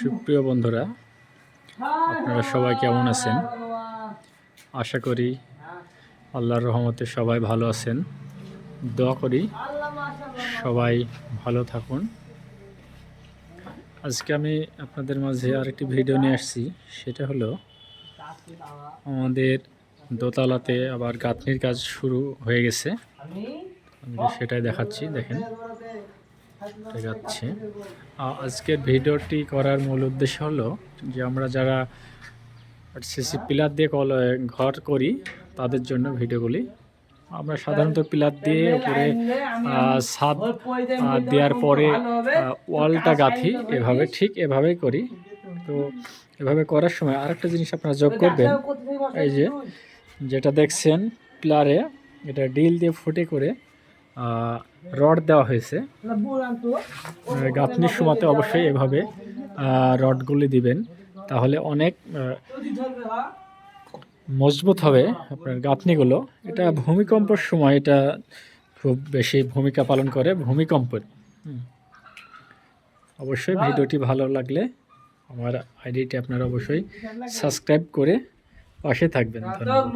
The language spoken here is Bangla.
সুপ্রিয় বন্ধুরা, আপনারা সবাই কেমন আছেন? আশা করি আল্লাহর রহমতে সবাই ভালো আছেন। দোয়া করি সবাই ভালো থাকুন। আজকে আমি আপনাদের মাঝে আরেকটি ভিডিও নিয়ে আসছি। সেটা হলো আমাদের দোতলাতে আবার গাঁথনির কাজ শুরু হয়ে গেছে। সেটাই দেখাচ্ছি, দেখেন। দেখাচ্ছি আজকের ভিডিওটি করার মূল উদ্দেশ্য হলো যে আমরা যারা সিসি পিলার দিয়ে কল ঘর করি, তাদের জন্য ভিডিওগুলি। আমরা সাধারণত পিলার দিয়ে উপরে ছাদ দেওয়ার পরে ওয়ালটা গাঁথি, এভাবে, ঠিক এভাবেই করি। তো এভাবে করার সময় আরেকটা জিনিস আপনারা যোগ করবেন, এই যে যেটা দেখছেন পিলারে, এটা ডিল দিয়ে ফুটে করে রড দেওয়া হয়েছে। গাঁথনির সময়তে অবশ্যই এভাবে রডগুলি দিবেন। তাহলে অনেক মজবুত হবে আপনার গাঁথনিগুলো। এটা ভূমিকম্পর সময় এটা খুব বেশি ভূমিকা পালন করে ভূমিকম্পের। অবশ্যই ভিডিওটি ভালো লাগলে আমার আইডিটি আপনারা অবশ্যই সাবস্ক্রাইব করে পাশে থাকবেন। ধন্যবাদ।